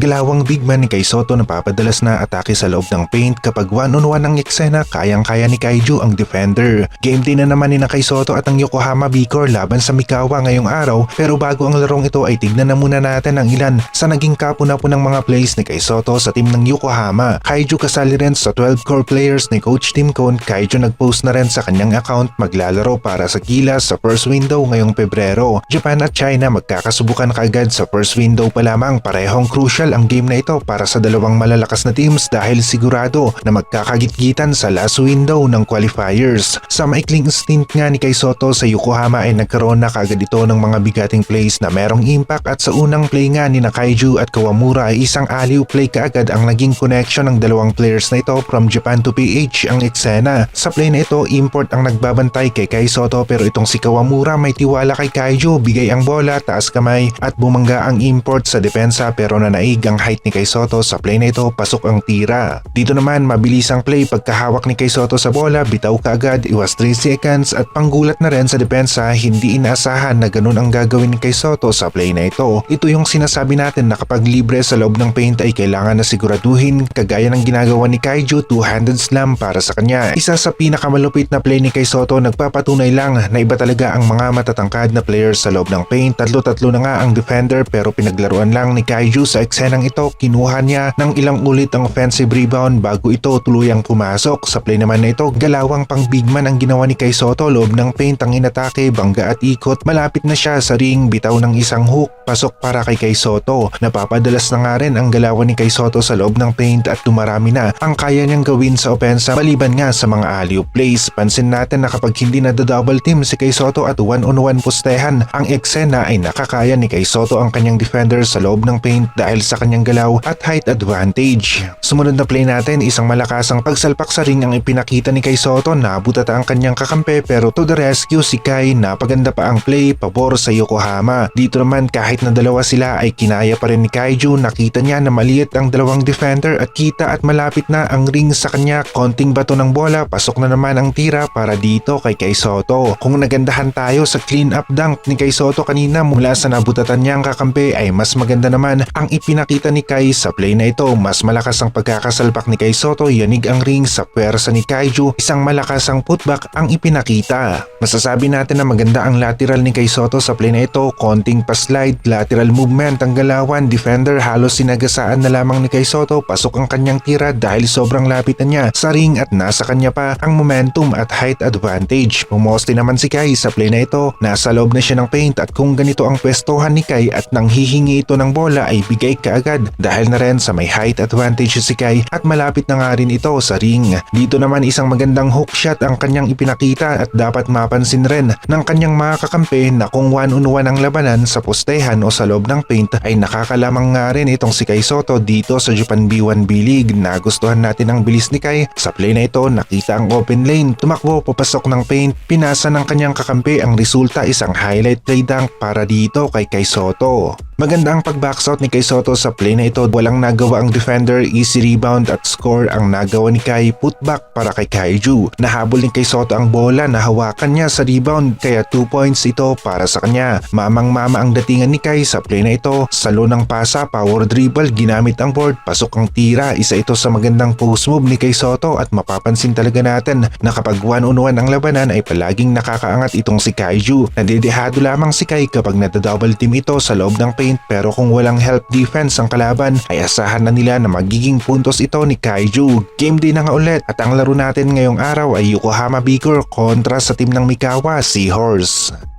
Galawang big man ni Kai Soto na papadalas na atake sa loob ng paint kapag one-on-one ang eksena kayang-kaya ni Kaiju ang defender. Game din na naman ni na Kai Soto at ang Yokohama Bicor laban sa Mikawa ngayong araw pero bago ang larong ito ay tignan na muna natin ang ilan sa naging kapuna-punang mga plays ni Kai Soto sa team ng Yokohama. Kaiju kasali rin sa 12 core players ni Coach Tim Cone. Kaiju nagpost na rin sa kanyang account maglalaro para sa Gilas sa first window ngayong Pebrero. Japan at China magkakasubukan kaagad sa first window pa lamang parehong crucial ang game na ito para sa dalawang malalakas na teams dahil sigurado na magkakagitgitan sa last window ng qualifiers. Sa maikling stint nga ni Kai Soto sa Yokohama ay nagkaroon na kaagad ito ng mga bigating plays na merong impact at sa unang play nga ni Nakaiju at Kawamura ay isang aliw play kaagad ang naging connection ng dalawang players na ito from Japan to PH ang eksena. Sa play na ito, import ang nagbabantay kay Kai Soto pero itong si Kawamura may tiwala kay Kaiju, bigay ang bola, taas kamay at bumangga ang import sa depensa pero nanaig ang height ni Kai Soto sa play na ito, pasok ang tira. Dito naman mabilis ang play pagkahawak ni Kai Soto sa bola, bitaw kaagad, iwas 3 seconds at panggulat na rin sa depensa, hindi inaasahan na ganun ang gagawin ni Kai Soto sa play na ito. Ito yung sinasabi natin na kapag libre sa loob ng paint ay kailangan na siguraduhin kagaya ng ginagawa ni Kaiju two-handed slam para sa kanya. Isa sa pinakamalupit na play ni Kai Soto nagpapatunay lang na iba talaga ang mga matatangkad na players sa loob ng paint. Tatlo-tatlo na nga ang defender pero pinaglaruan lang ni Kaiju sa eksenang ito. Kinuha niya ng ilang ulit ang offensive rebound bago ito tuluyang pumasok. Sa play naman na ito, galawang pang big man ang ginawa ni Kai Soto. Loob ng paint ang inatake, bangga at ikot. Malapit na siya sa ring, bitaw ng isang hook. Pasok para kay Kai Soto. Napapadalas na nga rin ang galawan ni Kai Soto sa loob ng paint at dumarami na ang kaya niyang gawin sa opensa maliban nga sa mga alley plays. Pansin natin na kapag hindi na double team si Kai Soto at one-on-one postehan, ang eksena ay nakakaya ni Kai Soto ang kanyang defender sa loob ng paint dahil sa kanyang galaw at height advantage. Sumunod na play natin, isang malakasang pagsalpak sa ring ang ipinakita ni Kai Soto, nabutata ang kanyang kakampi pero to the rescue si Kai, napaganda pa ang play, pabor sa Yokohama. Dito naman kahit na dalawa sila ay kinaya pa rin ni Kaiju, nakita niya na maliit ang dalawang defender at kita at malapit na ang ring sa kanya, konting bato ng bola, pasok na naman ang tira para dito kay Kai Soto. Kung nagandahan tayo sa clean up dunk ni Kai Soto kanina mula sa nabutatan niyang kakampi ay mas maganda naman ang ipinakita ni Kai sa play na ito. Mas malakas ang pagkakasalpak ni Kai Soto, yanig ang ring sa pwersa ni Kaiju, isang malakas ang putback ang ipinakita. Masasabi natin na maganda ang lateral ni Kai Soto sa play na ito, konting pa-slide, lateral movement ang galawan, defender halos sinagasaan na lamang ni Kai Soto, pasok ang kanyang tira dahil sobrang lapit na niya sa ring at nasa kanya pa ang momentum at height advantage. Pumoste naman si Kai sa play na ito, nasa loob na siya ng paint at kung ganito ang pwestohan ni Kai at nang hihingi ito ng bola ay bigay kaagad dahil na rin sa may height advantage si Kai at malapit na nga rin ito sa ring. Dito naman isang magandang hook shot ang kanyang ipinakita at dapat mapansin rin ng kanyang mga kakampi na kung one-on-one ang labanan sa postehan o sa loob ng paint ay nakakalamang nga rin itong si Kai Soto dito sa Japan B1 B League. Nagustuhan natin ang bilis ni Kai. Sa play na ito nakita ang open lane, tumakbo papasok ng paint, pinasa ng kanyang kakampi ang resulta isang highlight play dunk para dito kay Kai Soto. Maganda ang pag-boxout ni Kai Soto sa play na ito. Walang nagawa ang defender, easy rebound at score ang nagawa ni Kai putback para kay Kaiju. Nahabol ni Kai Soto ang bola na hawakan niya sa rebound kaya 2 points ito para sa kanya. Mamang mama ang datingan ni Kai sa play na ito. Salo ng pasa, power dribble, ginamit ang board, pasok ang tira. Isa ito sa magandang post move ni Kai Soto at mapapansin talaga natin na kapag one-on-one ang labanan ay palaging nakakaangat itong si Kaiju. Nadidehado lamang si Kai kapag nadadouble team ito sa loob ng paint pero kung walang help defense ang kalaban ay asahan na nila na magiging puntos ito ni Kaiju. Game din na nga ulit at ang laro natin ngayong araw ay Yokohama Beaker kontra sa team ng Mikawa Seahorse.